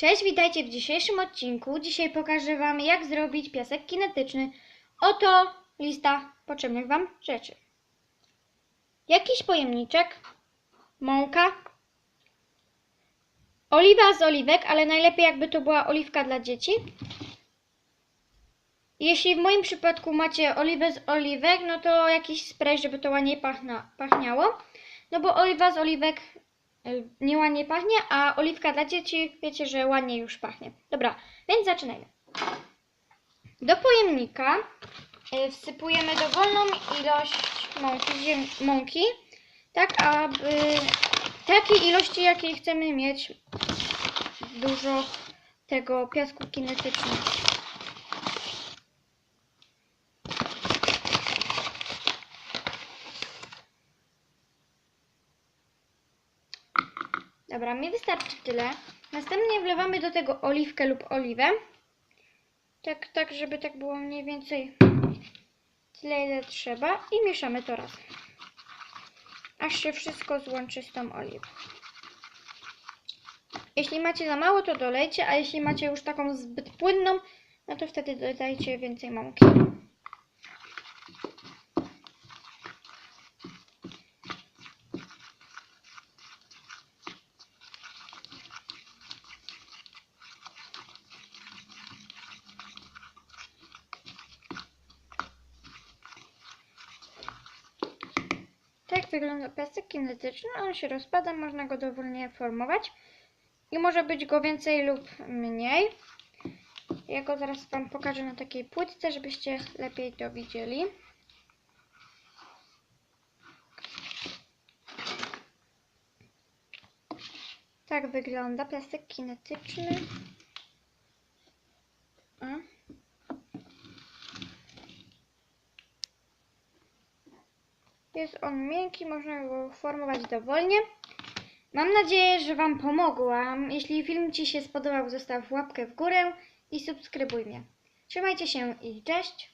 Cześć, witajcie w dzisiejszym odcinku. Dzisiaj pokażę Wam, jak zrobić piasek kinetyczny. Oto lista potrzebnych Wam rzeczy. Jakiś pojemniczek, mąka, oliwa z oliwek, ale najlepiej jakby to była oliwka dla dzieci. Jeśli w moim przypadku macie oliwę z oliwek, no to jakiś spray, żeby to ładniej pachna, pachniało. No bo oliwa z oliwek y, nie ładnie pachnie, a oliwka dla dzieci wiecie, że ładnie już pachnie. Dobra, więc zaczynajmy. Do pojemnika y, wsypujemy dowolną ilość mąki, mąki tak aby takiej ilości, jakiej chcemy mieć dużo tego piasku kinetycznego. Dobra, mi wystarczy tyle. Następnie wlewamy do tego oliwkę lub oliwę. Tak, tak, żeby tak było mniej więcej tyle, ile trzeba. I mieszamy to razem. Aż się wszystko złączy z tą oliwą. Jeśli macie za mało, to dolejcie, a jeśli macie już taką zbyt płynną, no to wtedy dodajcie więcej mąki. Wygląda piasek kinetyczny. On się rozpada, można go dowolnie formować. I może być go więcej lub mniej. Ja go zaraz Wam pokażę na takiej płytce, żebyście lepiej to widzieli. Tak wygląda piasek kinetyczny. Jest on miękki, można go formować dowolnie. Mam nadzieję, że Wam pomogłam. Jeśli film Ci się spodobał, zostaw łapkę w górę i subskrybuj mnie. Trzymajcie się i cześć!